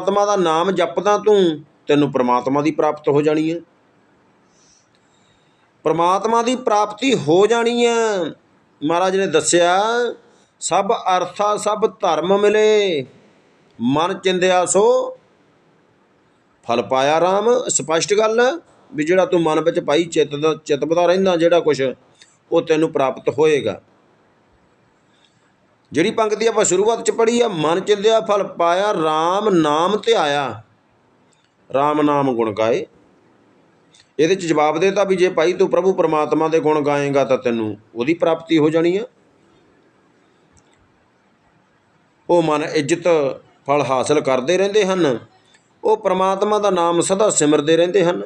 ਪਰਮਾਤਮਾ ਦਾ ਨਾਮ ਜਪਦਾ ਤੂੰ, ਤੈਨੂੰ ਪਰਮਾਤਮਾ ਦੀ ਪ੍ਰਾਪਤ ਹੋ ਜਾਣੀ ਹੈ। ਪਰਮਾਤਮਾ ਦੀ ਪ੍ਰਾਪਤੀ ਹੋ ਜਾਣੀ ਹੈ। ਮਹਾਰਾਜ ਨੇ ਦੱਸਿਆ, ਸਭ ਅਰਥਾ, ਸਭ ਧਰਮ ਮਿਲੇ। ਮਨ ਚਿੰਦਿਆ ਸੋ, ਫਲ ਪਾਇਆ RAM ਸਪਸ਼ਟ ਗੱਲ, ਵੀ ਜਿਹੜਾ ਤੂੰ ਮਨ ਵਿੱਚ ਪਾਈ ਚਿੱਤ ਦਾ ਚਿਤਪਦਾ ਰਹਿੰਦਾ, ਜਿਹੜਾ ਕੁਛ ਉਹ ਤੈਨੂੰ ਪ੍ਰਾਪਤ ਹੋਏਗਾ। ਜਿਹੜੀ ਪੰਕਤੀ ਆਪਾਂ ਸ਼ੁਰੂਆਤ ਚ ਪੜ੍ਹੀ ਆ, ਮਨ ਚਿੰਦਿਆ ਫਲ ਪਾਇਆ RAM ਨਾਮ ਧਿਆਇਆ RAM ਨਾਮ ਗੁਣ ਗਾਏ। ਇਹਦੇ ਚ ਜਵਾਬ ਦੇਤਾ ਵੀ ਜੇ ਭਾਈ ਤੂੰ ਪ੍ਰਭੂ ਪਰਮਾਤਮਾ ਦੇ ਗੁਣ ਗਾਏਗਾ ਤਾਂ ਤੈਨੂੰ ਉਹਦੀ ਪ੍ਰਾਪਤੀ ਹੋ ਜਾਣੀ ਆ। ਉਹ ਮਨ ਇੱਜ਼ਤ, ਫਲ ਹਾਸਲ ਕਰਦੇ ਰਹਿੰਦੇ ਹਨ। ਉਹ ਪਰਮਾਤਮਾ ਦਾ ਨਾਮ ਸਦਾ ਸਿਮਰਦੇ ਰਹਿੰਦੇ ਹਨ।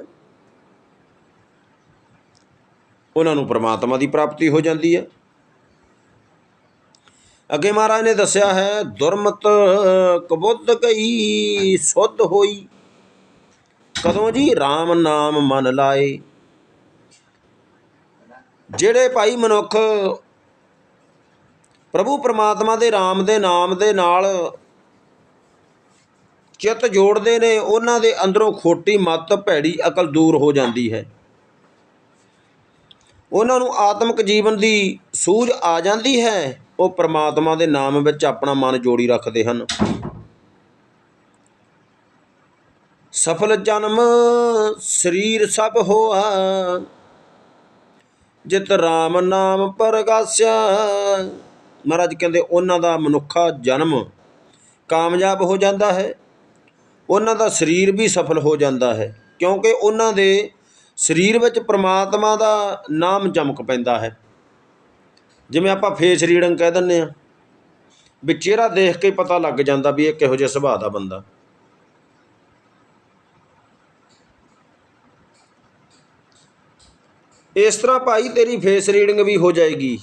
ਉਹਨਾਂ ਨੂੰ ਪਰਮਾਤਮਾ ਦੀ ਪ੍ਰਾਪਤੀ ਹੋ ਜਾਂਦੀ ਹੈ ਅੱਗੇ ਮਹਾਰਾਜ ਨੇ ਦੱਸਿਆ ਹੈ, ਦੁਰਮਤ ਕਬੁੱਧ ਕਈ, ਸੁਧ ਹੋਈ। ਕਦੋਂ ਜੀ? RAM ਨਾਮ ਮਨ ਲਾਏ। ਜਿਹੜੇ ਭਾਈ ਮਨੁੱਖ ਪ੍ਰਭੂ ਪਰਮਾਤਮਾ ਦੇ RAM ਦੇ ਨਾਮ ਦੇ ਨਾਲ ਚਿੱਤ ਜੋੜਦੇ ਨੇ, ਉਹਨਾਂ ਦੇ ਅੰਦਰੋਂ ਖੋਟੀ ਮੱਤ, ਭੈੜੀ ਅਕਲ ਦੂਰ ਹੋ ਜਾਂਦੀ ਹੈ। ਉਹਨਾਂ ਨੂੰ ਆਤਮਿਕ ਜੀਵਨ ਦੀ ਸੂਝ ਆ ਜਾਂਦੀ ਹੈ। ਉਹ ਪ੍ਰਮਾਤਮਾ ਦੇ ਨਾਮ ਵਿੱਚ ਆਪਣਾ ਮਨ ਜੋੜੀ ਰੱਖਦੇ ਹਨ। ਸਫਲ ਜਨਮ ਸਰੀਰ ਸਭ ਹੋਆ। ਜਿਤ RAM ਨਾਮ ਪਰਗਾਸਿਆ। ਮਹਾਰਾਜ ਕਹਿੰਦੇ, ਉਹਨਾਂ ਦਾ ਮਨੁੱਖਾ ਜਨਮ ਕਾਮਯਾਬ ਹੋ ਜਾਂਦਾ ਹੈ। ਉਹਨਾਂ ਦਾ ਸਰੀਰ ਵੀ ਸਫਲ ਹੋ ਜਾਂਦਾ ਹੈ। ਕਿਉਂਕਿ ਉਹਨਾਂ ਦੇ ਸਰੀਰ ਵਿੱਚ ਪ੍ਰਮਾਤਮਾ ਦਾ ਨਾਮ ਚਮਕ ਪੈਂਦਾ ਹੈ। ਜਿਵੇਂ ਆਪਾਂ ਫੇਸ ਰੀਡਿੰਗ ਕਹਿ ਦਿੰਨੇ ਆ ਵੀ ਚਿਹਰਾ ਦੇਖ ਕੇ ਪਤਾ ਲੱਗ ਜਾਂਦਾ ਵੀ ਇਹ ਕਿਹੋ ਜਿਹਾ ਸੁਭਾਅ ਦਾ ਬੰਦਾ। ਇਸ ਤਰ੍ਹਾਂ ਭਾਈ ਤੇਰੀ ਫੇਸ ਰੀਡਿੰਗ ਵੀ ਹੋ ਜਾਏਗੀ,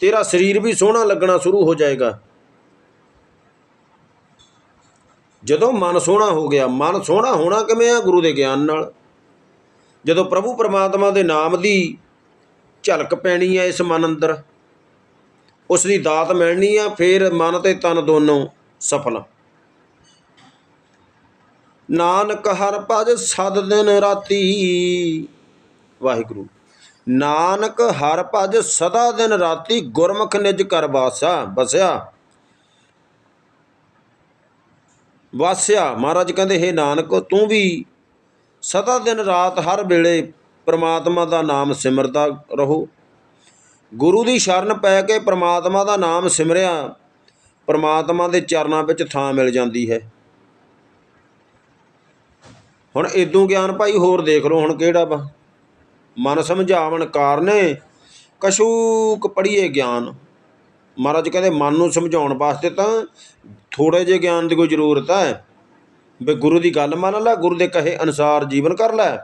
ਤੇਰਾ ਸਰੀਰ ਵੀ ਸੋਹਣਾ ਲੱਗਣਾ ਸ਼ੁਰੂ ਹੋ ਜਾਏਗਾ। ਜਦੋਂ ਮਨ ਸੋਹਣਾ ਹੋ ਗਿਆ, ਮਨ ਸੋਹਣਾ ਹੋਣਾ ਕਿਵੇਂ ਆ ਗੁਰੂ ਦੇ ਗਿਆਨ ਨਾਲ? ਜਦੋਂ ਪ੍ਰਭੂ ਪਰਮਾਤਮਾ ਦੇ ਨਾਮ ਦੀ ਝਲਕ ਪੈਣੀ ਹੈ ਇਸ ਮਨ ਅੰਦਰ ਉਸ ਦੀ ਦਾਤ ਮਿਲਣੀ ਆ, ਫਿਰ ਮਨ ਤੇ ਤਨ ਦੋਨੋਂ ਸਫਲ। ਨਾਨਕ ਹਰ ਭਜ ਸਦ ਦਿਨ ਰਾਤੀ। ਵਾਹਿਗੁਰੂ। ਨਾਨਕ ਹਰ ਭਜ ਸਦਾ ਦਿਨ ਰਾਤੀ ਗੁਰਮੁਖ ਨਿਜ ਕਰ ਵਾਸਾ ਬਸਿਆ ਵਾਸਿਆ। ਮਹਾਰਾਜ ਕਹਿੰਦੇ, ਹੈ ਨਾਨਕ, ਤੂੰ ਵੀ ਸਦਾ ਦਿਨ ਰਾਤ ਹਰ ਵੇਲੇ ਪ੍ਰਮਾਤਮਾ ਦਾ ਨਾਮ ਸਿਮਰਦਾ ਰਹੋ। ਗੁਰੂ ਦੀ ਸ਼ਰਨ ਪੈ ਕੇ ਪ੍ਰਮਾਤਮਾ ਦਾ ਨਾਮ ਸਿਮਰਿਆ, ਪ੍ਰਮਾਤਮਾ ਦੇ ਚਰਨਾਂ ਵਿੱਚ ਥਾਂ ਮਿਲ ਜਾਂਦੀ ਹੈ। ਹੁਣ ਇਦੋਂ ਗਿਆਨ ਭਾਈ ਹੋਰ ਦੇਖ ਲਓ ਹੁਣ ਕਿਹੜਾ ਵਾ। ਮਨ ਸਮਝਾਵਣ ਕਾਰਨੇ ਕਸ਼ੂਕ ਪੜੀਏ ਗਿਆਨ। ਮਹਾਰਾਜ ਕਹਿੰਦੇ ਮਨ ਨੂੰ ਸਮਝਾਉਣ ਵਾਸਤੇ ਤਾਂ ਥੋੜੇ ਜਿਹੇ ਗਿਆਨ ਦੀ ਕੋਈ ਜ਼ਰੂਰਤ ਹੈ। ਵੀ ਗੁਰੂ ਦੀ ਗੱਲ ਮੰਨ ਲੈ, ਗੁਰੂ ਦੇ ਕਹੇ ਅਨੁਸਾਰ ਜੀਵਨ ਕਰ ਲੈ।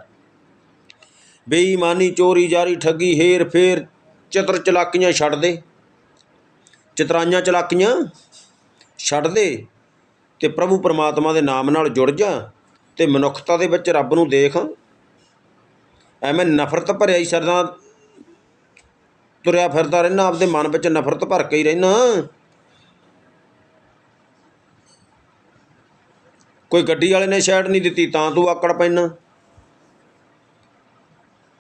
ਬੇਈਮਾਨੀ ਚੋਰੀ ਜਾਰੀ ਠੱਗੀ, ਹੇਰ ਫੇਰ ਚਤਰ ਚਲਾਕੀਆਂ ਛੱਡ ਦੇ। ਚਤਰਾਈਆਂ ਚਲਾਕੀਆਂ ਛੱਡ ਦੇ ਤੇ ਪ੍ਰਭੂ ਪਰਮਾਤਮਾ ਦੇ ਨਾਮ ਨਾਲ ਜੁੜ ਜਾ ਤੇ ਮਨੁੱਖਤਾ ਦੇ ਵਿੱਚ ਰੱਬ ਨੂੰ ਦੇਖ। ਐਵੇਂ ਨਫ਼ਰਤ ਭਰਿਆ ਹੀ ਸਰਦਾ। ਤੁਰਿਆ ਫਿਰਦਾ ਰਹਿਣਾ, ਆਪਦੇ ਮਨ ਵਿੱਚ ਨਫ਼ਰਤ ਭਰ ਕੇ ਹੀ ਰਹਿਣਾ। ਕੋਈ ਗੱਡੀ ਵਾਲੇ ਨੇ ਸ਼ੈਡ ਨਹੀਂ ਦਿੱਤੀ, ਤਾਂ ਤੂੰ ਆਕੜ ਪੈਣਾ।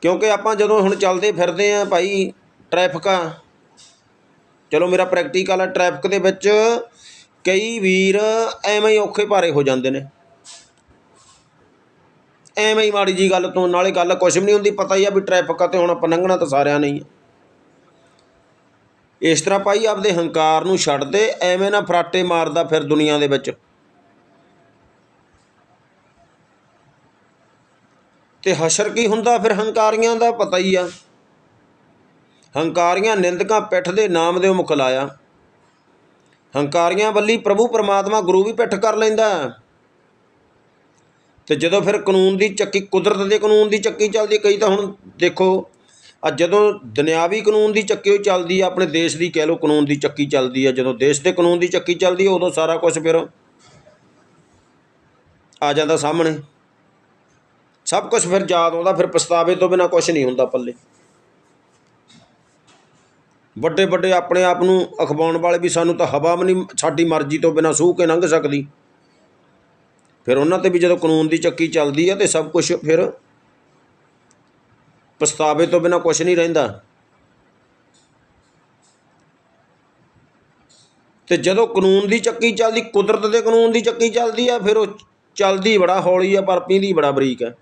ਕਿਉਂਕਿ ਆਪਾਂ ਜਦੋਂ ਹੁਣ ਚੱਲਦੇ ਫਿਰਦੇ ਆਂ ਭਾਈ ਟ੍ਰੈਫਿਕ। ਚਲੋ ਮੇਰਾ ਪ੍ਰੈਕਟੀਕਲ ਆ ਟ੍ਰੈਫਿਕ ਦੇ ਵਿੱਚ ਕਈ ਵੀਰ ਐਵੇਂ ਹੀ ਔਖੇ ਭਾਰੇ ਹੋ ਜਾਂਦੇ ਨੇ। ਐਵੇਂ ਹੀ ਮਾੜੀ ਜੀ ਗੱਲ ਤੋਂ, ਨਾਲੇ ਗੱਲ ਕੁਛ ਵੀ ਨਹੀਂ ਹੁੰਦੀ, ਪਤਾ ਹੀ ਆ ਵੀ ਟ੍ਰੈਫਿਕ ਆ ਤੇ ਹੁਣ ਆਪਾਂ ਲੰਘਣਾ ਤਾਂ ਸਾਰਿਆਂ ਨੇ ਹੀ ਇਸ ਤਰ੍ਹਾਂ ਭਾਈ ਆਪਦੇ ਹੰਕਾਰ ਨੂੰ ਛੱਡ ਦੇ, ਐਵੇਂ ਨਾ ਫਰਾਟੇ ਮਾਰਦਾ ਫਿਰ ਦੁਨੀਆ ਦੇ ਵਿੱਚ। ਤੇ ਹਸ਼ਰ ਕੀ ਹੁੰਦਾ ਫਿਰ ਹੰਕਾਰੀਆਂ ਦਾ ਪਤਾ ਹੀ ਆ। ਹੰਕਾਰੀਆਂ ਨਿੰਦਕਾਂ ਪਿੱਠ ਦੇ ਨਾਮ ਦੇ ਮੁਖ ਲਾਇਆ। ਹੰਕਾਰੀਆਂ ਵੱਲੀ ਪ੍ਰਭੂ ਪਰਮਾਤਮਾ ਗੁਰੂ ਵੀ ਪਿੱਠ ਕਰ ਲੈਂਦਾ ਤੇ ਜਦੋਂ ਫਿਰ ਕਾਨੂੰਨ ਦੀ ਚੱਕੀ, ਕੁਦਰਤ ਦੇ ਕਾਨੂੰਨ ਦੀ ਚੱਕੀ ਚੱਲਦੀ, ਕਈ ਤਾਂ ਹੁਣ ਦੇਖੋ ਆ ਜਦੋਂ ਦੁਨਿਆਵੀ ਕਾਨੂੰਨ ਦੀ ਚੱਕੀ ਉਹ ਚੱਲਦੀ ਆ, ਆਪਣੇ ਦੇਸ਼ ਦੀ ਕਹਿ ਲਓ ਕਾਨੂੰਨ ਦੀ ਚੱਕੀ ਚੱਲਦੀ ਆ, ਜਦੋਂ ਦੇਸ਼ ਦੇ ਕਾਨੂੰਨ ਦੀ ਚੱਕੀ ਚੱਲਦੀ ਉਦੋਂ ਸਾਰਾ ਕੁਝ ਫਿਰ ਆ ਜਾਂਦਾ ਸਾਹਮਣੇ। ਸਭ ਕੁਝ ਫਿਰ ਯਾਦ ਆਉਂਦਾ, ਫਿਰ ਪਛਤਾਵੇ ਤੋਂ ਬਿਨਾ ਕੁਝ ਨਹੀਂ ਹੁੰਦਾ ਪੱਲੇ। ਵੱਡੇ ਵੱਡੇ ਆਪਣੇ ਆਪ ਨੂੰ ਅਖਵਾਉਣ ਵਾਲੇ ਵੀ ਸਾਨੂੰ ਤਾਂ ਹਵਾ ਵੀ ਨਹੀਂ ਸਾਡੀ ਮਰਜ਼ੀ ਤੋਂ ਬਿਨਾਂ ਸੂਹ ਕੇ ਲੰਘ ਸਕਦੀ। ਫਿਰ ਉਹਨਾਂ ਤੇ ਵੀ ਜਦੋਂ ਕਾਨੂੰਨ ਦੀ ਚੱਕੀ ਚੱਲਦੀ ਹੈ ਤੇ ਸਭ ਕੁਝ ਫਿਰ ਪਛਤਾਵੇ ਤੋਂ ਬਿਨਾਂ ਕੁਝ ਨਹੀਂ ਰਹਿੰਦਾ। ਤੇ ਜਦੋਂ ਕਾਨੂੰਨ ਦੀ ਚੱਕੀ ਚੱਲਦੀ, ਕੁਦਰਤ ਦੇ ਕਾਨੂੰਨ ਦੀ ਚੱਕੀ ਚੱਲਦੀ ਆ, ਫਿਰ ਉਹ ਚੱਲਦੀ ਬੜਾ ਹੌਲੀ ਆ, ਪਰ ਪੀਂਦੀ ਬੜਾ ਬਰੀਕ ਆ।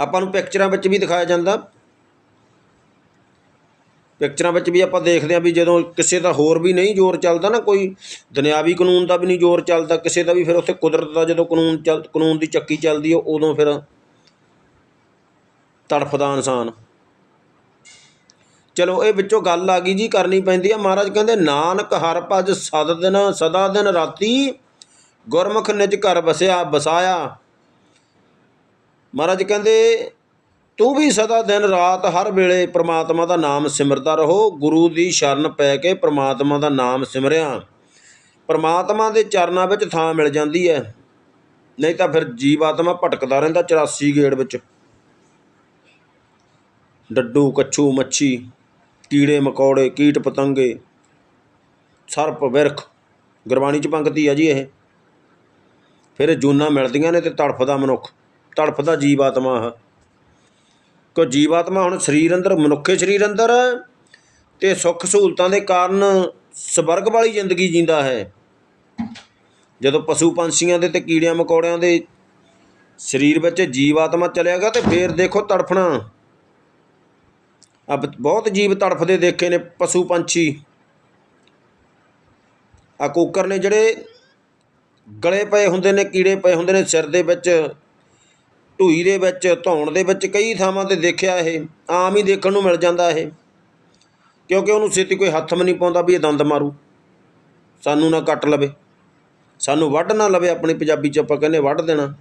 ਆਪਾਂ ਨੂੰ ਪਿਕਚਰਾਂ ਵਿੱਚ ਵੀ ਦਿਖਾਇਆ ਜਾਂਦਾ। ਪਿਕਚਰਾਂ ਵਿੱਚ ਵੀ ਆਪਾਂ ਦੇਖਦੇ ਆ ਵੀ ਜਦੋਂ ਕਿਸੇ ਦਾ ਹੋਰ ਵੀ ਨਹੀਂ ਜ਼ੋਰ ਚੱਲਦਾ ਨਾ, ਕੋਈ ਦੁਨਿਆਵੀ ਕਾਨੂੰਨ ਦਾ ਵੀ ਨਹੀਂ ਜ਼ੋਰ ਚੱਲਦਾ, ਕਿਸੇ ਦਾ ਵੀ ਫਿਰ ਉੱਥੇ ਕੁਦਰਤ ਦਾ ਜਦੋਂ ਕਾਨੂੰਨ ਚੱਲ, ਕਾਨੂੰਨ ਦੀ ਚੱਕੀ ਚੱਲਦੀ ਆ ਉਦੋਂ ਫਿਰ ਤੜਫਦਾ ਇਨਸਾਨ। ਚਲੋ, ਇਹ ਵਿੱਚੋਂ ਗੱਲ ਆ ਗਈ ਜੀ, ਕਰਨੀ ਪੈਂਦੀ ਆ। ਮਹਾਰਾਜ ਕਹਿੰਦੇ, ਨਾਨਕ ਹਰ ਭਜ ਸਦ ਦਿਨ, ਸਦਾ ਦਿਨ ਰਾਤੀ ਗੁਰਮੁਖ ਨਿਜ ਘਰ ਵਸਿਆ ਬਸਾਇਆ ਮਹਾਰਾਜ ਕਹਿੰਦੇ, ਤੂੰ ਵੀ ਸਦਾ ਦਿਨ ਰਾਤ ਹਰ ਵੇਲੇ ਪ੍ਰਮਾਤਮਾ ਦਾ ਨਾਮ ਸਿਮਰਦਾ ਰਹੋ। ਗੁਰੂ ਦੀ ਸ਼ਰਨ ਪੈ ਕੇ ਪ੍ਰਮਾਤਮਾ ਦਾ ਨਾਮ ਸਿਮਰਿਆ। ਪ੍ਰਮਾਤਮਾ ਦੇ ਚਰਨਾਂ ਵਿੱਚ ਥਾਂ ਮਿਲ ਜਾਂਦੀ ਹੈ ਨਹੀਂ ਤਾਂ ਫਿਰ ਜੀਵ ਆਤਮਾ ਭਟਕਦਾ ਰਹਿੰਦਾ 84 ਗੇੜ ਵਿੱਚ। ਡੱਡੂ, ਕੱਛੂ, ਮੱਛੀ, ਕੀੜੇ, ਮਕੌੜੇ, ਕੀਟ ਪਤੰਗੇ, ਸਰਪ, ਵਿਰਖ, ਗੁਰਬਾਣੀ ਚ ਪੰਕਤੀ ਆ ਜੀ ਇਹ। ਫਿਰ ਜੂਨਾ ਮਿਲਦੀਆਂ ਨੇ ਤੇ ਤੜਫਦਾ ਮਨੁੱਖ। ਤੜਫਦਾ ਜੀਵ ਆਤਮਾ ਆ ਕੋ ਜੀਵ ਆਤਮਾ ਹੁਣ ਸਰੀਰ ਅੰਦਰ, ਮਨੁੱਖੇ ਸਰੀਰ ਅੰਦਰ ਤੇ ਸੁੱਖ ਸਹੂਲਤਾਂ ਦੇ ਕਾਰਨ ਸਵਰਗ ਵਾਲੀ ਜ਼ਿੰਦਗੀ ਜੀਂਦਾ ਹੈ। ਜਦੋਂ ਪਸ਼ੂ ਪੰਛੀਆਂ ਦੇ ਤੇ ਕੀੜਿਆਂ ਮਕੌੜਿਆਂ ਦੇ ਸਰੀਰ ਵਿੱਚ ਜੀਵ ਆਤਮਾ ਚਲਿਆ ਗਿਆ ਤੇ ਫੇਰ ਦੇਖੋ ਤੜਫਣਾ। ਅਬ ਬਹੁਤ ਜੀਵ ਤੜਫਦੇ ਦੇਖੇ ਨੇ ਪਸ਼ੂ ਪੰਛੀ। ਆ ਕੁੱਕਰ ਨੇ ਜਿਹੜੇ ਗਲੇ ਪਏ ਹੁੰਦੇ ਨੇ, ਕੀੜੇ ਪਏ ਹੁੰਦੇ ਨੇ ਸਿਰ ਦੇ ਵਿੱਚ। ਢੂਈ ਦੇ ਵਿੱਚ, ਧੌਣ ਦੇ ਵਿੱਚ ਕਈ ਥਾਵਾਂ ਤੇ ਦੇਖਿਆ ਇਹ, ਆਮ ਹੀ ਦੇਖਣ ਨੂੰ ਮਿਲ ਜਾਂਦਾ ਇਹ। ਕਿਉਂਕਿ ਉਹਨੂੰ ਛੇਤੀ ਕੋਈ ਹੱਥ ਵੀ ਨਹੀਂ ਪਾਉਂਦਾ ਵੀ ਇਹ ਦੰਦ ਮਾਰੂ। ਸਾਨੂੰ ਨਾ ਕੱਟ ਲਵੇ। ਸਾਨੂੰ ਵੱਢ ਨਾ ਲਵੇ ਆਪਣੀ ਪੰਜਾਬੀ ਚ ਆਪਾਂ ਕਹਿੰਦੇ ਵੱਢ ਦੇਣਾ।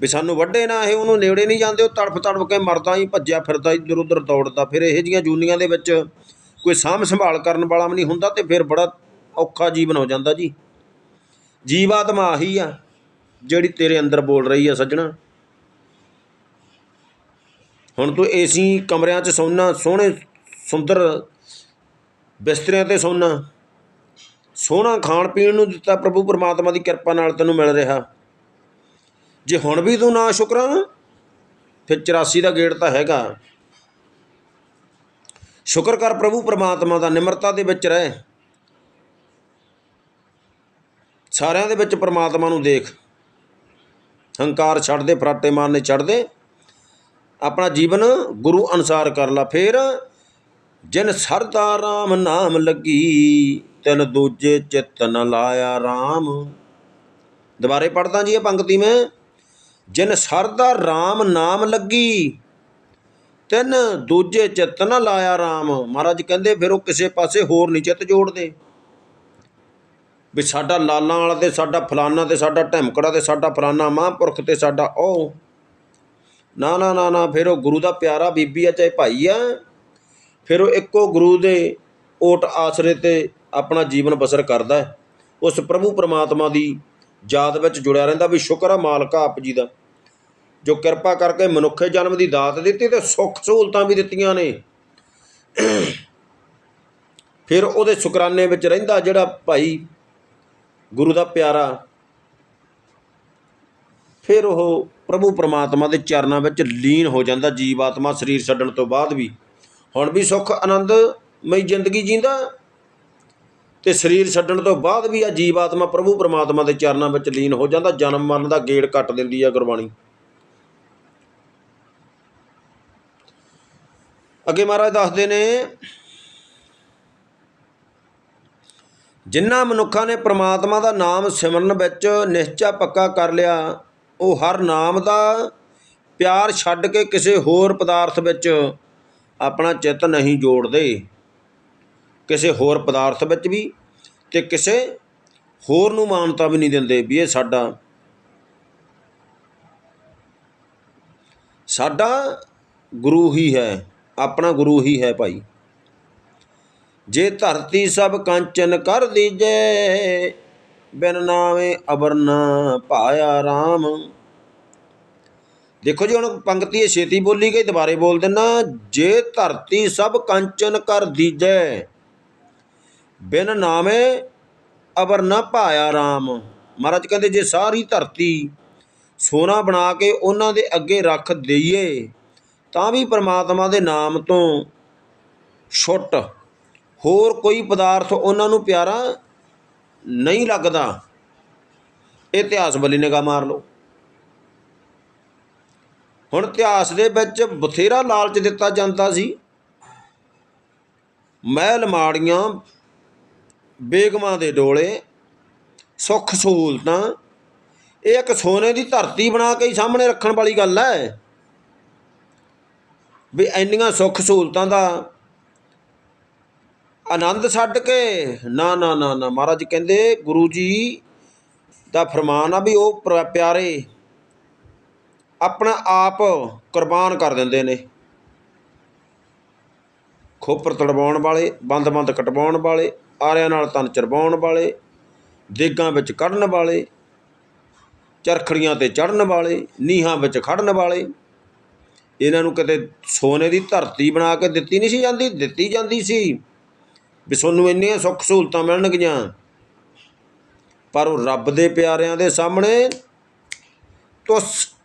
ਵੀ ਸਾਨੂੰ ਵੱਢੇ ਨਾ ਇਹ, ਉਹਨੂੰ ਨੇੜੇ ਨਹੀਂ ਜਾਂਦੇ, ਉਹ ਤੜਫ ਤੜਫ ਕੇ ਮਰਦਾ ਹੀ, ਭੱਜਿਆ ਫਿਰਦਾ ਇੱਧਰ ਉੱਧਰ ਦੌੜਦਾ। ਫਿਰ ਇਹੋ ਜੀਆਂ ਜੂਨੀਆਂ ਦੇ ਵਿੱਚ ਕੋਈ ਸਾਂਭ ਸੰਭਾਲ ਕਰਨ ਵਾਲਾ ਵੀ ਨਹੀਂ ਹੁੰਦਾ ਤੇ ਫਿਰ ਬੜਾ ਔਖਾ ਜੀਵਨ ਹੋ ਜਾਂਦਾ ਜੀ। ਜੀਵਾਤਮਾ ਆਹੀ ਆ। ਜਿਹੜੀ ਤੇਰੇ ਅੰਦਰ ਬੋਲ ਰਹੀ ਆ ਸੱਜਣਾ। ਹੁਣ ਤੂੰ ਏਸੀ ਕਮਰਿਆਂ 'ਚ ਸੌਣਾ ਸੋਹਣੇ ਸੁੰਦਰ ਬਿਸਤਰਿਆਂ ਤੇ ਸੌਣਾ ਸੋਹਣਾ ਖਾਣ ਪੀਣ ਨੂੰ ਦਿੱਤਾ ਪ੍ਰਭੂ ਪਰਮਾਤਮਾ ਦੀ ਕਿਰਪਾ ਨਾਲ ਤੈਨੂੰ ਮਿਲ ਰਿਹਾ। ਜੇ ਹੁਣ ਵੀ ਤੂੰ ਨਾ ਸ਼ੁਕਰਾਂ ਫਿਰ 84 ਦਾ ਗੇੜ ਤਾਂ ਹੈਗਾ। ਸ਼ੁਕਰ ਕਰ ਪ੍ਰਭੂ ਪਰਮਾਤਮਾ ਦਾ, ਨਿਮਰਤਾ ਦੇ ਵਿੱਚ ਰਹਿ। ਸਾਰਿਆਂ ਦੇ ਵਿੱਚ ਪਰਮਾਤਮਾ ਨੂੰ ਦੇਖ। ਹੰਕਾਰ ਛੱਡ ਦੇ ਫਰਾਟੇ ਮਾਰਨੇ ਛੱਡ ਦੇ ਆਪਣਾ ਜੀਵਨ ਗੁਰੂ ਅਨੁਸਾਰ ਕਰ ਲਾ। ਫੇਰ ਜਿਨ ਸਰਦਾ RAM ਨਾਮ ਲੱਗੀ, ਤਿਨ ਦੂਜੇ ਚਿਤ ਨ ਲਾਇਆ RAM ਦੁਬਾਰੇ ਪੜਦਾ ਜੀ ਇਹ ਪੰਕਤੀ ਮੈਂ। ਜਿਨ ਸਰਦਾ RAM ਨਾਮ ਲੱਗੀ, ਤਿੰਨ ਦੂਜੇ ਚਿਤ ਨ ਲਾਇਆ RAM ਮਹਾਰਾਜ ਕਹਿੰਦੇ, ਫਿਰ ਉਹ ਕਿਸੇ ਪਾਸੇ ਹੋਰ ਨਹੀਂ ਚਿੱਤ ਜੋੜਦੇ। ਵੀ ਸਾਡਾ ਲਾਲਾਂ ਵਾਲਾ ਤੇ ਸਾਡਾ ਫਲਾਨਾ ਤੇ ਸਾਡਾ ਢਮਕੜਾ ਤੇ ਸਾਡਾ ਫਲਾਨਾ ਮਹਾਂਪੁਰਖ ਤੇ ਸਾਡਾ ਉਹ। ਨਾ ਨਾ ਨਾ ਨਾ, ਫਿਰ ਉਹ ਗੁਰੂ ਦਾ ਪਿਆਰਾ ਬੀਬੀ ਆ, ਚਾਹੇ ਭਾਈ ਆ। ਫਿਰ ਉਹ ਇੱਕੋ ਗੁਰੂ ਦੇ ਓਟ ਆਸਰੇ ਤੇ ਆਪਣਾ ਜੀਵਨ ਬਸਰ ਕਰਦਾ ਹੈ। ਉਸ ਪ੍ਰਭੂ ਪਰਮਾਤਮਾ ਦੀ ਯਾਦ ਵਿੱਚ ਜੁੜਿਆ ਰਹਿੰਦਾ ਵੀ ਸ਼ੁਕਰ ਆ ਮਾਲਕਾ ਆਪ ਜੀ ਦਾ। ਜੋ ਕਿਰਪਾ ਕਰਕੇ ਮਨੁੱਖੇ ਜਨਮ ਦੀ ਦਾਤ ਦਿੱਤੀ ਤੇ ਸੁੱਖ ਸਹੂਲਤਾਂ ਵੀ ਦਿੱਤੀਆਂ ਨੇ। ਫਿਰ ਉਹਦੇ ਸ਼ੁਕਰਾਨੇ ਵਿੱਚ ਰਹਿੰਦਾ ਜਿਹੜਾ ਭਾਈ ਗੁਰੂ ਦਾ ਪਿਆਰਾ। ਫਿਰ ਉਹ ਪ੍ਰਭੂ ਪਰਮਾਤਮਾ ਦੇ ਚਰਨਾਂ ਵਿੱਚ ਲੀਨ ਹੋ ਜਾਂਦਾ ਜੀਵ ਆਤਮਾ ਸਰੀਰ ਛੱਡਣ ਤੋਂ ਬਾਅਦ ਵੀ। ਹੁਣ ਵੀ ਸੁੱਖ, ਆਨੰਦਮਈ ਜ਼ਿੰਦਗੀ ਜੀਂਦਾ ਤੇ ਸਰੀਰ ਛੱਡਣ ਤੋਂ ਬਾਅਦ ਵੀ ਆ ਜੀਵ ਆਤਮਾ ਪ੍ਰਭੂ ਪਰਮਾਤਮਾ ਦੇ ਚਰਨਾਂ ਵਿੱਚ ਲੀਨ ਹੋ ਜਾਂਦਾ, ਜਨਮ ਮਰਨ ਦਾ ਗੇੜ ਕੱਟ ਦਿੰਦੀ ਆ ਗੁਰਬਾਣੀ। ਅੱਗੇ ਮਹਾਰਾਜ ਦੱਸਦੇ ਨੇ ਜਿਨ੍ਹਾਂ ਮਨੁੱਖਾਂ ਨੇ ਪ੍ਰਮਾਤਮਾ ਦਾ ਨਾਮ ਸਿਮਰਨ ਵਿੱਚ ਨਿਸ਼ਚਾ ਪੱਕਾ ਕਰ ਲਿਆ, ਉਹ ਹਰ ਨਾਮ ਦਾ ਪਿਆਰ ਛੱਡ ਕੇ ਕਿਸੇ ਹੋਰ ਪਦਾਰਥ ਵਿੱਚ ਆਪਣਾ ਚਿੱਤ ਨਹੀਂ ਜੋੜਦੇ। ਕਿਸੇ ਹੋਰ ਪਦਾਰਥ ਵਿੱਚ ਵੀ ਤੇ ਕਿਸੇ ਹੋਰ ਨੂੰ ਮਾਨਤਾ ਵੀ ਨਹੀਂ ਦਿੰਦੇ ਵੀ ਇਹ ਸਾਡਾ ਸਾਡਾ ਗੁਰੂ ਹੀ ਹੈ, ਆਪਣਾ ਗੁਰੂ ਹੀ ਹੈ ਭਾਈ। ਜੇ ਧਰਤੀ ਸਭ ਕੰਚਨ ਕਰ ਦੀਜੈ, ਬਿਨ ਨਾਵੇਂ ਅਬਰ ਨ ਪਾਇਆ RAM ਦੇਖੋ ਜੀ, ਹੁਣ ਪੰਕਤੀ ਇਹ ਛੇਤੀ ਬੋਲੀ ਗਈ, ਦੁਬਾਰੇ ਬੋਲ ਦਿੰਨਾ, ਜੇ ਧਰਤੀ ਸਭ ਕੰਚਨ ਕਰ ਦੀਜੈ, ਬਿਨ ਨਾਮੇ ਅਵਰ ਨ ਭਾਇਆ RAM ਮਹਾਰਾਜ ਕਹਿੰਦੇ, ਜੇ ਸਾਰੀ ਧਰਤੀ ਸੋਨਾ ਬਣਾ ਕੇ ਉਹਨਾਂ ਦੇ ਅੱਗੇ ਰੱਖ ਦਈਏ, ਤਾਂ ਵੀ ਪ੍ਰਮਾਤਮਾ ਦੇ ਨਾਮ ਤੋਂ ਛੁੱਟ ਹੋਰ ਕੋਈ ਪਦਾਰਥ ਉਹਨਾਂ ਨੂੰ ਪਿਆਰਾ ਨਹੀਂ ਲੱਗਦਾ, ਇਤਿਹਾਸ ਵੱਲੀ ਨਿਗਾਹ ਮਾਰ ਲਓ। ਹੁਣ ਇਤਿਹਾਸ ਦੇ ਵਿੱਚ ਬਥੇਰਾ ਲਾਲਚ ਦਿੱਤਾ ਜਾਂਦਾ ਸੀ। ਮਹਿਲ ਮਾੜੀਆਂ, ਬੇਗਮਾਂ ਦੇ ਡੋਲੇ, ਸੁੱਖ ਸਹੂਲਤਾਂ, ਇਹ ਇੱਕ ਸੋਨੇ ਦੀ ਧਰਤੀ ਬਣਾ ਕੇ ਹੀ ਸਾਹਮਣੇ ਰੱਖਣ ਵਾਲੀ ਗੱਲ ਹੈ। ਵੀ ਇੰਨੀਆਂ ਸੁੱਖ ਸਹੂਲਤਾਂ ਦਾ ਆਨੰਦ ਛੱਡ ਕੇ। ਨਾ ਨਾ ਨਾ ਨਾ। ਮਹਾਰਾਜ ਕਹਿੰਦੇ, ਗੁਰੂ ਜੀ ਦਾ ਫਰਮਾਨ ਆ ਵੀ ਉਹ ਪ- ਪਿਆਰੇ ਆਪਣਾ ਆਪ ਕੁਰਬਾਨ ਕਰ ਦਿੰਦੇ ਨੇ। ਖੋਪਰ ਤੜਵਾਉਣ ਵਾਲੇ ਬੰਦ-ਬੰਦ ਕਟਵਾਉਣ ਵਾਲੇ, ਆਰਿਆਂ ਨਾਲ ਤਨ ਚਰਵਾਉਣ ਵਾਲੇ, ਦੇਗਾਂ ਵਿੱਚ ਕੱਢਣ ਵਾਲੇ, ਚਰਖੜੀਆਂ ਤੇ ਚੜਨ ਵਾਲੇ, ਨੀਹਾਂ ਵਿੱਚ ਖੜਨ ਵਾਲੇ, ਇਹਨਾਂ ਨੂੰ ਕਿਤੇ ਸੋਨੇ ਦੀ ਧਰਤੀ ਬਣਾ ਕੇ ਦਿੱਤੀ ਨਹੀਂ ਸੀ ਜਾਂਦੀ, ਦਿੱਤੀ ਜਾਂਦੀ ਸੀ। ਵੀ ਤੁਹਾਨੂੰ ਇੰਨੀਆਂ ਸੁੱਖ ਸਹੂਲਤਾਂ ਮਿਲਣਗੀਆਂ। ਪਰ ਉਹ ਰੱਬ ਦੇ ਪਿਆਰਿਆਂ ਦੇ ਸਾਹਮਣੇ ਤੁਸ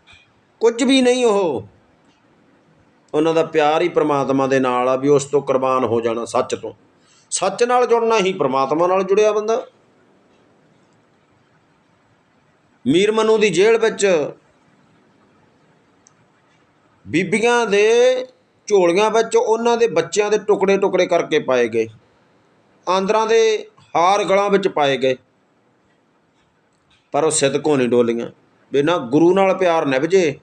ਕੁਝ ਵੀ ਨਹੀਂ ਉਹ। ਉਹਨਾਂ ਦਾ ਪਿਆਰ ਹੀ ਪ੍ਰਮਾਤਮਾ ਦੇ ਨਾਲ ਆ ਵੀ ਉਸ ਤੋਂ ਕੁਰਬਾਨ ਹੋ ਜਾਣਾ ਸੱਚ ਤੋਂ। ਸੱਚ ਨਾਲ ਜੁੜਨਾ ਹੀ ਪ੍ਰਮਾਤਮਾ ਨਾਲ ਜੁੜਿਆ ਬੰਦਾ। ਮੀਰ ਮਨੂ ਦੀ ਜੇਲ੍ਹ ਵਿੱਚ ਬੀਬੀਆਂ ਦੇ ਝੋਲੀਆਂ ਵਿੱਚ ਉਹਨਾਂ ਦੇ ਬੱਚਿਆਂ ਦੇ ਟੁਕੜੇ ਟੁਕੜੇ ਕਰਕੇ ਪਾਏ ਗਏ। ਆਂਦਰਾਂ ਦੇ ਹਾਰ ਗਲਾਂ ਵਿੱਚ ਪਾਏ ਗਏ। ਪਰ ਉਹ ਸਿਦਕੋਂ ਨਹੀਂ ਡੋਲੀਆਂ। ਬਿਨਾ ਗੁਰੂ ਨਾਲ ਪਿਆਰ ਨਿਭਜੇ,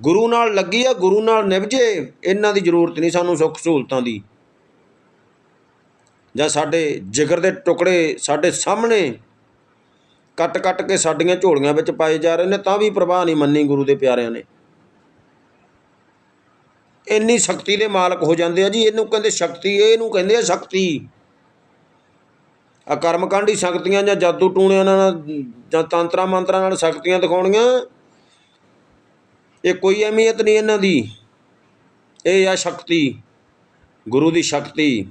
ਗੁਰੂ ਨਾਲ ਲੱਗੀ ਆ, ਗੁਰੂ ਨਾਲ ਨਿਭਜੇ, ਇਹਨਾਂ ਦੀ ਜ਼ਰੂਰਤ ਨਹੀਂ ਸਾਨੂੰ ਸੁੱਖ ਸਹੂਲਤਾਂ ਦੀ। ਜਾਂ ਸਾਡੇ ਜਿਗਰ ਦੇ ਟੁਕੜੇ ਸਾਡੇ ਸਾਹਮਣੇ ਕੱਟ ਕੱਟ ਕੇ ਸਾਡੀਆਂ ਝੋਲੀਆਂ ਵਿੱਚ ਪਾਏ ਜਾ ਰਹੇ ਨੇ, ਤਾਂ ਵੀ ਪ੍ਰਵਾਹ ਨਹੀਂ ਮੰਨੀ ਗੁਰੂ ਦੇ ਪਿਆਰਿਆਂ ਨੇ। ਇੰਨੀ ਸ਼ਕਤੀ ਦੇ ਮਾਲਕ ਹੋ ਜਾਂਦੇ ਆ ਜੀ, ਇਹਨੂੰ ਕਹਿੰਦੇ ਸ਼ਕਤੀ, ਇਹਨੂੰ ਕਹਿੰਦੇ ਆ ਸ਼ਕਤੀ। ਆ ਕਰਮਕਾਂਡੀ ਸ਼ਕਤੀਆਂ ਜਾਂ ਜਾਦੂ ਟੂਣਿਆਂ ਨਾਲ, ਜਾਂ ਤੰਤਰਾ ਮੰਤਰਾਂ ਨਾਲ ਸ਼ਕਤੀਆਂ ਦਿਖਾਉਣੀਆਂ। ਇਹ ਕੋਈ ਅਹਿਮੀਅਤ ਨਹੀਂ ਇਹਨਾਂ ਦੀ। ਇਹ ਆ ਸ਼ਕਤੀ, ਗੁਰੂ ਦੀ ਸ਼ਕਤੀ।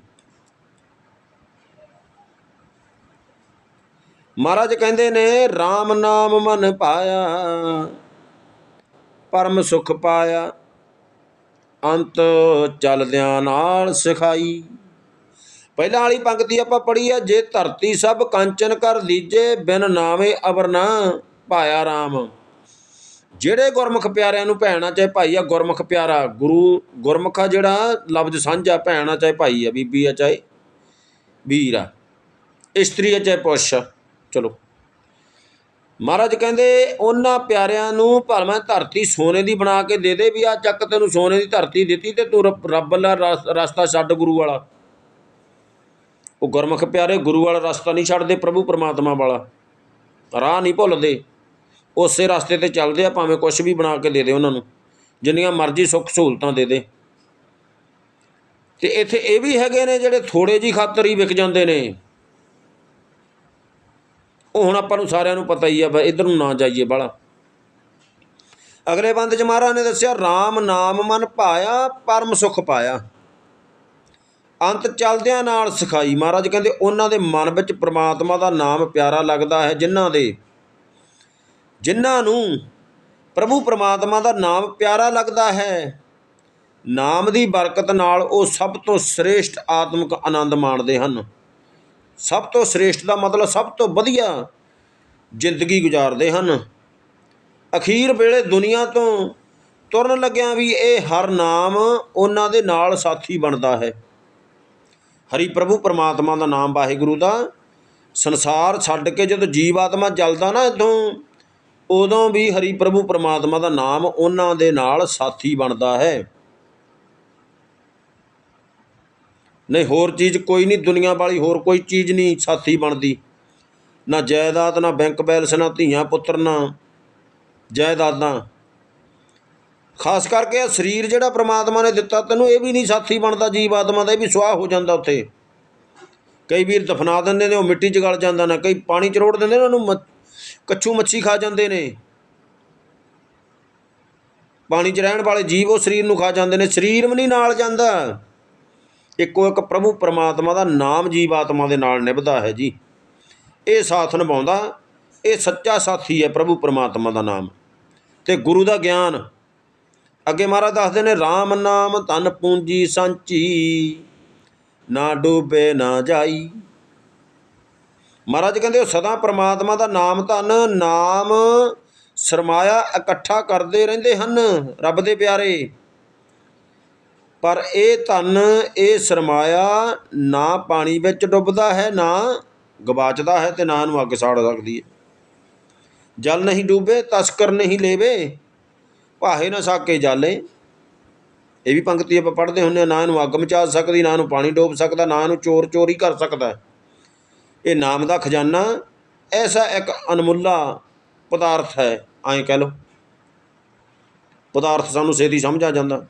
ਮਹਾਰਾਜ ਕਹਿੰਦੇ ਨੇ RAM ਨਾਮ ਮਨ ਪਾਇਆ, ਪਰਮ ਸੁਖ ਪਾਇਆ, ਅੰਤ ਚਲਦਿਆਂ ਨਾਲ ਸਿਖਾਈ। ਪਹਿਲਾਂ ਵਾਲੀ ਪੰਕਤੀ ਆਪਾਂ ਪੜ੍ਹੀ ਆ, ਜੇ ਧਰਤੀ ਸਭ ਕੰਚਨ ਕਰ ਲੀਜੇ, ਬਿਨ ਨਾਵੇਂ ਅਵਰਨਾ ਭਾਇਆ ਪਾਇਆ RAM ਜਿਹੜੇ ਗੁਰਮੁਖ ਪਿਆਰਿਆਂ ਨੂੰ ਭੈਣਾ ਚਾਹੇ ਭਾਈ ਆ, ਗੁਰਮੁਖ ਪਿਆਰਾ, ਗੁਰੂ ਗੁਰਮੁਖ ਆ ਜਿਹੜਾ, ਲਫ਼ਜ਼ ਸਾਂਝਾ ਭੈਣਾ ਚਾਹੇ ਭਾਈ ਆ, ਬੀਬੀ ਆ, ਚਾਹੇ ਵੀਰ ਆ। ਇਸਤਰੀ ਆ, ਚਾਹੇ ਪੁਰਸ਼ ਚਲੋ। ਮਹਾਰਾਜ ਕਹਿੰਦੇ, ਉਹਨਾਂ ਪਿਆਰਿਆਂ ਨੂੰ ਭਾਵੇਂ ਧਰਤੀ ਸੋਨੇ ਦੀ ਬਣਾ ਕੇ ਦੇ ਦੇ, ਵੀ ਆ ਚੱਕ ਤੈਨੂੰ ਸੋਨੇ ਦੀ ਧਰਤੀ ਦਿੱਤੀ ਤੇ ਤੂੰ ਰੱਬ ਰੱਬ ਰਸਤਾ ਛੱਡ ਗੁਰੂ ਵਾਲਾ। ਉਹ ਗੁਰਮੁਖ ਪਿਆਰੇ ਗੁਰੂ ਵਾਲਾ ਰਸਤਾ ਨਹੀਂ ਛੱਡਦੇ, ਪ੍ਰਭੂ ਪਰਮਾਤਮਾ ਵਾਲਾ। ਰਾਹ ਨਹੀਂ ਭੁੱਲਦੇ। ਉਸੇ ਰਸਤੇ ਤੇ ਚੱਲਦੇ ਆ, ਭਾਵੇਂ ਕੁਝ ਵੀ ਬਣਾ ਕੇ ਦੇ ਦੇ ਉਹਨਾਂ ਨੂੰ। ਜਿੰਨੀਆਂ ਮਰਜ਼ੀ ਸੁੱਖ ਸਹੂਲਤਾਂ ਦੇ ਦੇ। ਤੇ ਇੱਥੇ ਇਹ ਵੀ ਹੈਗੇ ਨੇ ਜਿਹੜੇ ਥੋੜੇ ਜੀ ਖਾਤਰ ਹੀ ਵਿਕ ਜਾਂਦੇ ਨੇ। ਉਹ ਹੁਣ ਆਪਾਂ ਨੂੰ ਸਾਰਿਆਂ ਨੂੰ ਪਤਾ ਹੀ ਆ ਬਈ ਇਧਰ ਨੂੰ ਨਾ ਜਾਈਏ ਬਾਲਾ ਅਗਲੇ ਬੰਦ ਚ ਮਹਾਰਾਜ ਨੇ ਦੱਸਿਆ RAM ਨਾਮ ਮਨ ਪਾਇਆ, ਪਰਮ ਸੁਖ ਪਾਇਆ। ਅੰਤ ਚਲਦਿਆਂ ਨਾਲ ਸਿਖਾਈ। ਮਹਾਰਾਜ ਕਹਿੰਦੇ, ਉਹਨਾਂ ਦੇ ਮਨ ਵਿੱਚ ਪ੍ਰਮਾਤਮਾ ਦਾ ਨਾਮ ਪਿਆਰਾ ਲੱਗਦਾ ਹੈ, ਜਿਨ੍ਹਾਂ ਦੇ ਜਿਨ੍ਹਾਂ ਨੂੰ ਪ੍ਰਭੂ ਪ੍ਰਮਾਤਮਾ ਦਾ ਨਾਮ ਪਿਆਰਾ ਲੱਗਦਾ ਹੈ, ਨਾਮ ਦੀ ਬਰਕਤ ਨਾਲ ਉਹ ਸਭ ਤੋਂ ਸ੍ਰੇਸ਼ਟ ਆਤਮਿਕ ਆਨੰਦ ਮਾਣਦੇ ਹਨ। ਸਭ ਤੋਂ ਸ੍ਰੇਸ਼ਟ ਦਾ ਮਤਲਬ ਸਭ ਤੋਂ ਵਧੀਆ ਜ਼ਿੰਦਗੀ ਗੁਜ਼ਾਰਦੇ ਹਨ। ਅਖੀਰ ਵੇਲੇ ਦੁਨੀਆ ਤੋਂ ਤੁਰਨ ਲੱਗਿਆਂ ਵੀ ਇਹ ਹਰ ਨਾਮ ਉਹਨਾਂ ਦੇ ਨਾਲ ਸਾਥੀ ਬਣਦਾ ਹੈ। ਹਰੀ ਪ੍ਰਭੂ ਪਰਮਾਤਮਾ ਦਾ ਨਾਮ ਵਾਹਿਗੁਰੂ ਦਾ। ਸੰਸਾਰ ਛੱਡ ਕੇ ਜਦੋਂ ਜੀਵ ਆਤਮਾ ਜਲਦਾ ਨਾ ਇਥੋਂ, ਉਦੋਂ ਵੀ ਹਰੀ ਪ੍ਰਭੂ ਪਰਮਾਤਮਾ ਦਾ ਨਾਮ ਉਹਨਾਂ ਦੇ ਨਾਲ ਸਾਥੀ ਬਣਦਾ ਹੈ। ਨਹੀਂ, ਹੋਰ ਚੀਜ਼ ਕੋਈ ਨਹੀਂ, ਦੁਨੀਆ ਵਾਲੀ ਹੋਰ ਕੋਈ ਚੀਜ਼ ਨਹੀਂ ਸਾਥੀ ਬਣਦੀ। ਨਾ ਜਾਇਦਾਦ, ਨਾ ਬੈਂਕ ਬੈਲੈਂਸ, ਨਾ ਧੀਆਂ ਪੁੱਤਰ, ਨਾ ਜਾਇਦਾਦਾਂ। ਖਾਸ ਕਰਕੇ ਇਹ ਸਰੀਰ ਜਿਹੜਾ ਪ੍ਰਮਾਤਮਾ ਨੇ ਦਿੱਤਾ, ਤੈਨੂੰ ਇਹ ਵੀ ਨਹੀਂ ਸਾਥੀ ਬਣਦਾ ਜੀਵ ਆਤਮਾ ਦਾ, ਇਹ ਵੀ ਸੁਆਹ ਹੋ ਜਾਂਦਾ ਉੱਥੇ। ਕਈ ਵੀਰ ਦਫਨਾ ਦਿੰਦੇ ਨੇ, ਉਹ ਮਿੱਟੀ 'ਚ ਗਲ ਜਾਂਦਾ ਨਾ, ਕਈ ਪਾਣੀ 'ਚ ਰੋੜ ਦਿੰਦੇ ਨੇ, ਉਹਨੂੰ ਮ- ਕੱਛੂ ਮੱਛੀ ਖਾ ਜਾਂਦੇ ਨੇ। ਪਾਣੀ 'ਚ ਰਹਿਣ ਵਾਲੇ ਜੀਵ ਉਹ ਸਰੀਰ ਨੂੰ ਖਾ ਜਾਂਦੇ ਨੇ, ਸਰੀਰ ਵੀ ਨਹੀਂ ਨਾਲ ਜਾਂਦਾ। ਇੱਕੋ ਇੱਕ ਪ੍ਰਭੂ ਪਰਮਾਤਮਾ ਦਾ ਨਾਮ ਜੀਵ ਆਤਮਾ ਦੇ ਨਾਲ ਨਿਭਦਾ ਹੈ ਜੀ। ਇਹ ਸਾਥ ਨਿਭਾਉਂਦਾ, ਇਹ ਸੱਚਾ ਸਾਥੀ ਹੈ ਪ੍ਰਭੂ ਪਰਮਾਤਮਾ ਦਾ ਨਾਮ। ਤੇ ਗੁਰੂ ਦਾ ਗਿਆਨ ਅੱਗੇ ਮਹਾਰਾਜ ਦੱਸਦੇ ਨੇ RAM ਨਾਮ ਧਨ ਪੂੰਜੀ ਸੰਚੀ ਨਾ ਡੂਬੇ ਨਾ ਜਾਈ। ਮਹਾਰਾਜ ਕਹਿੰਦੇ, ਉਹ ਸਦਾ ਪ੍ਰਮਾਤਮਾ ਦਾ ਨਾਮ ਧਨ, ਨਾਮ ਸਰਮਾਇਆ ਇਕੱਠਾ ਕਰਦੇ ਰਹਿੰਦੇ ਹਨ, ਰੱਬ ਦੇ ਪਿਆਰੇ। ਪਰ ਇਹ ਧਨ, ਇਹ ਸਰਮਾਇਆ ਨਾ ਪਾਣੀ ਵਿੱਚ ਡੁੱਬਦਾ ਹੈ, ਨਾ ਗਵਾਚਦਾ ਹੈ ਤੇ ਨਾ ਇਹਨੂੰ ਅੱਗ ਸਾੜ ਸਕਦੀ ਹੈ। ਜਲ ਨਹੀਂ ਡੂਬੇ, ਤਸਕਰ ਨਹੀਂ ਲੇਵੇ। ਭਾਹੇ ਨਾ ਸਾਕੇ ਜਾਲੇ। ਇਹ ਵੀ ਪੰਕਤੀ ਆਪਾਂ ਪੜ੍ਹਦੇ ਹੁੰਦੇ ਹਾਂ, ਨਾ ਇਹਨੂੰ ਅੱਗ ਮਚਾ ਸਕਦੀ, ਨਾ ਇਹਨੂੰ ਪਾਣੀ ਡੋਬ ਸਕਦਾ, ਨਾ ਇਹਨੂੰ ਚੋਰ ਚੋਰੀ ਕਰ ਸਕਦਾ। ਇਹ ਨਾਮ ਦਾ ਖਜ਼ਾਨਾ, ਐਸਾ ਇੱਕ ਅਨਮੁੱਲਾ ਪਦਾਰਥ ਹੈ ਐਂ ਕਹਿ ਲਓ। ਪਦਾਰਥ ਸਾਨੂੰ ਛੇਤੀ ਸਮਝ ਆ ਜਾਂਦਾ।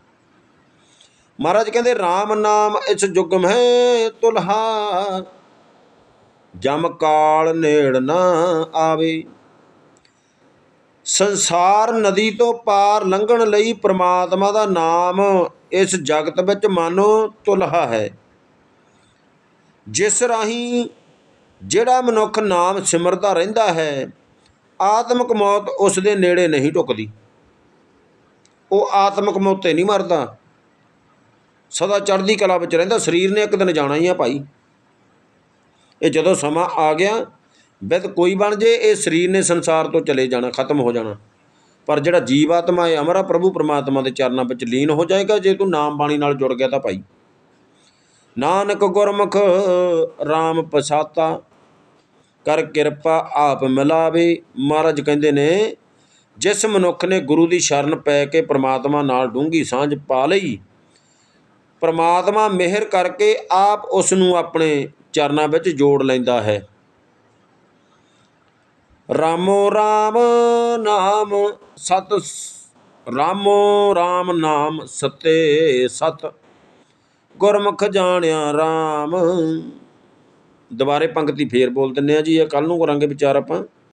ਮਹਾਰਾਜ ਕਹਿੰਦੇ RAM ਨਾਮ ਇਸ ਜੁਗ ਮਹਿ ਤੁਲਹਾ, ਜਮ ਕਾਲ ਨੇੜ ਨਾ ਆਵੇ। ਸੰਸਾਰ ਨਦੀ ਤੋਂ ਪਾਰ ਲੰਘਣ ਲਈ ਪ੍ਰਮਾਤਮਾ ਦਾ ਨਾਮ ਇਸ ਜਗਤ ਵਿੱਚ ਮਾਨੋ ਤੁਲਹਾ ਹੈ। ਜਿਸ ਰਾਹੀਂ ਜਿਹੜਾ ਮਨੁੱਖ ਨਾਮ ਸਿਮਰਦਾ ਰਹਿੰਦਾ ਹੈ, ਆਤਮਿਕ ਮੌਤ ਉਸ ਦੇ ਨੇੜੇ ਨਹੀਂ ਢੁਕਦੀ ਉਹ ਆਤਮਿਕ ਮੌਤੇ ਨਹੀਂ ਮਰਦਾ। ਸਦਾ ਚੜ੍ਹਦੀ ਕਲਾ ਵਿੱਚ ਰਹਿੰਦਾ, ਸਰੀਰ ਨੇ ਇੱਕ ਦਿਨ ਜਾਣਾ ਹੀ ਆ ਭਾਈ। ਇਹ ਜਦੋਂ ਸਮਾਂ ਆ ਗਿਆ ਵਿਦ ਕੋਈ ਬਣ ਜੇ, ਇਹ ਸਰੀਰ ਨੇ ਸੰਸਾਰ ਤੋਂ ਚਲੇ ਜਾਣਾ, ਖਤਮ ਹੋ ਜਾਣਾ। ਪਰ ਜਿਹੜਾ ਜੀਵ ਆਤਮਾ ਹੈ, ਅਮਰਾ ਪ੍ਰਭੂ ਪਰਮਾਤਮਾ ਦੇ ਚਰਨਾਂ ਵਿੱਚ ਲੀਨ ਹੋ ਜਾਏਗਾ, ਜੇ ਤੂੰ ਨਾਮ ਬਾਣੀ ਨਾਲ ਜੁੜ ਗਿਆ ਤਾਂ ਭਾਈ। ਨਾਨਕ ਗੁਰਮੁਖ RAM ਪਸਾਤਾ, ਕਰ ਕਿਰਪਾ ਆਪ ਮਿਲਾਵੇ। ਮਹਾਰਾਜ ਕਹਿੰਦੇ ਨੇ, ਜਿਸ ਮਨੁੱਖ ਨੇ ਗੁਰੂ ਦੀ ਸ਼ਰਨ ਪੈ ਕੇ ਪ੍ਰਮਾਤਮਾ ਨਾਲ ਡੂੰਗੀ ਸਾਂਝ ਪਾ ਲਈ, ਪ੍ਰਮਾਤਮਾ ਮਿਹਰ ਕਰਕੇ ਆਪ ਉਸ ਨੂੰ ਆਪਣੇ ਚਰਨਾਂ ਵਿੱਚ ਜੋੜ ਲੈਂਦਾ ਹੈ। ਰਾਮੋ ਰਾਮ ਨਾਮ ਸਤ ਰਾਮੋ ਰਾਮ ਨਾਮ ਸਤੇ ਸਤ। ਗੁਰਮੁਖ ਜਾਣਿਆ ਰਾਮ। ਦੁਬਾਰੇ ਪੰਕਤੀ ਫੇਰ ਬੋਲ ਦਿੰਨੇ ਆ ਜੀ, ਇਹ ਕੱਲ ਨੂੰ ਕਰਾਂਗੇ ਵਿਚਾਰ ਆਪਾਂ।